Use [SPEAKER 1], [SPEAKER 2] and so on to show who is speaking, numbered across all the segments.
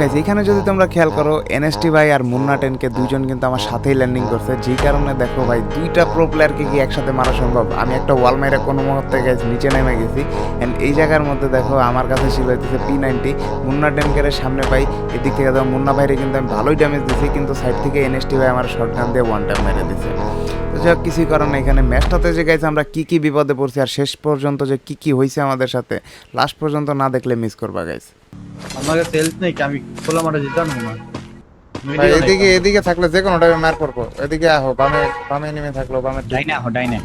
[SPEAKER 1] Guys, এখানে যদি তোমরা খেয়াল করো এনএসটি ভাই আর মুন্না টেনকে দুজন কিন্তু আমার সাথেই ল্যান্ডিং করছে। যেই কারণে দেখো ভাই, দুইটা প্রো প্লেয়ারকে কি একসাথে মারা সম্ভব? আমি একটা ওয়াল মেরে কোনো মুহূর্তে গেছি নিচে নেমে গেছি। অ্যান্ড এই জায়গার মধ্যে দেখো, আমার কাছে ছিল হচ্ছে পি নাইনটি মুন্না টেনকের সামনে পাই এদিক থেকে দেখো মুন্না ভাইরে কিন্তু আমি ভালোই ড্যামেজ দিছি, কিন্তু সাইড থেকে এনএসটি ভাই আমার শর্ট গান দিয়ে ওয়ান টাইম মেরে দিছে। তো যাই হোক, কিছুই করার না এখানে। ম্যাচটাতে যে গাইছে আমরা কী কী বিপদে পড়ছি আর শেষ পর্যন্ত যে কী কী হয়েছে আমাদের সাথে লাস্ট পর্যন্ত না দেখলে মিস করবা
[SPEAKER 2] আমাকে সেলস নেই কি আমি খোলা মাঠে যেতাম না?
[SPEAKER 1] এদিকে এদিকে থাকলে যে কোনো টাইমে মার করব এদিকে আহো বামে বামে নেমে থাকল বামে
[SPEAKER 3] ডাইনে আহ ডাইনে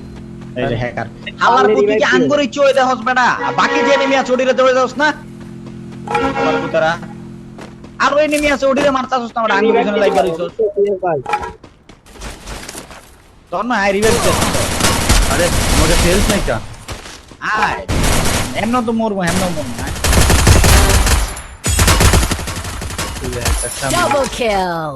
[SPEAKER 3] এই যে হ্যাকার
[SPEAKER 4] আল্লাহর প্রতি কি আঙ্গুরি চয়ে দেহস বেটা বাকি যে এনিমি আছে ওডিরে দৌড়ে যাস না?
[SPEAKER 3] আমার পুতারা।
[SPEAKER 4] আর ওই এনিমি আছে ওডিরে মারতাছস না আমরা আঙ্গুরি পিছনে লাইগা রইছস তখন না আই রিভাইভ দে
[SPEAKER 2] আরে আমাকে সেলস নেই কা?
[SPEAKER 4] আয় এমন তো মরবো এমন মরবো।
[SPEAKER 5] Double kill.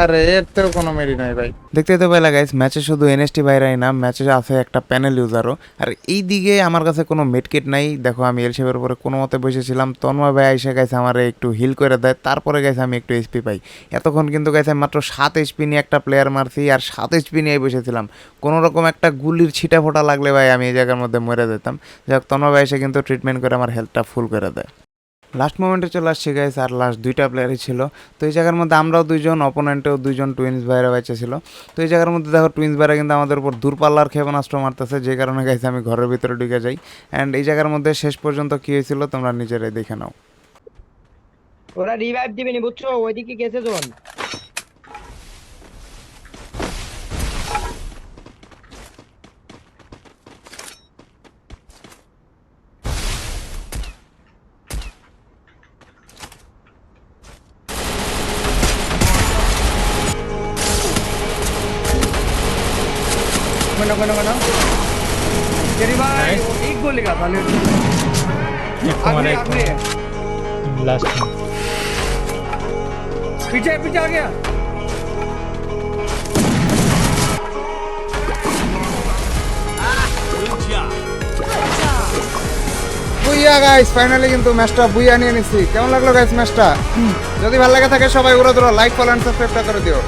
[SPEAKER 1] আরে এর তো কোনো মেরি নাই ভাই। দেখতে তো গাইস ম্যাচে শুধু এনএসটি ভাইরাই না ম্যাচে আছে একটা প্যানেল ইউজারও আর এই দিকে আমার কাছে কোনো মেডকিট নাই। দেখো আমি এল শেপের উপরে কোনো মতে বসেছিলাম। তন্ময় ভাই এসে গেছে আমার একটু হিল করে দেয়। তারপরে গেছে আমি একটু এইচপি পাই। এতক্ষণ কিন্তু গেছে মাত্র সাত এইচপি নিয়ে একটা প্লেয়ার মারছি আর সাত এইচপি নিয়ে বসেছিলাম। কোনো রকম একটা গুলির ছিটা ফোটা লাগলে ভাই আমি এই জায়গার মধ্যে মরে যেতাম। যাই হোক তন্ময় ভাই এসে কিন্তু ট্রিটমেন্ট করে আমার হেলথটা ফুল করে দেয়। লাস্ট মোমেন্টে চলে আসছে গাইস আর লাস্ট দুইটা প্লেয়ারই ছিল। তো এই জায়গার মধ্যে আমরাও দুইজন অপোনেন্টেও দুইজন টুইন্স ভাইরা বেঁচে ছিল। তো এই জায়গার মধ্যে দেখো টুইন্স ভাইরা কিন্তু আমাদের উপর দূরপাল্লার ক্ষেপণাস্ত্র মারতেছে, যে কারণে গাইছে আমি ঘরের ভিতরে ঢুকে যাই। অ্যান্ড এই জায়গার মধ্যে শেষ পর্যন্ত কী হয়েছিল, তোমরা নিজেরাই দেখে নাও।
[SPEAKER 6] ওরা রিভাইভ দিবেনি, বুঝছ? ওইদিকে গেছে যখন
[SPEAKER 7] कोना कोना कोना तेरी भाई एक गोली का था ले आगे आगे
[SPEAKER 3] লাস্ট
[SPEAKER 7] पीछे पीछे आ गया
[SPEAKER 1] বুইয়া গাইস ফাইনালি কিন্তু ম্যাচটা বুইয়া নিয়ে নিছি কেমন লাগলো গাইস ম্যাচটা যদি ভালো লাগে থাকে সবাই উড়ো ধরো লাইক ফলো অ্যান্ড সাবস্ক্রাইবটা করে দিও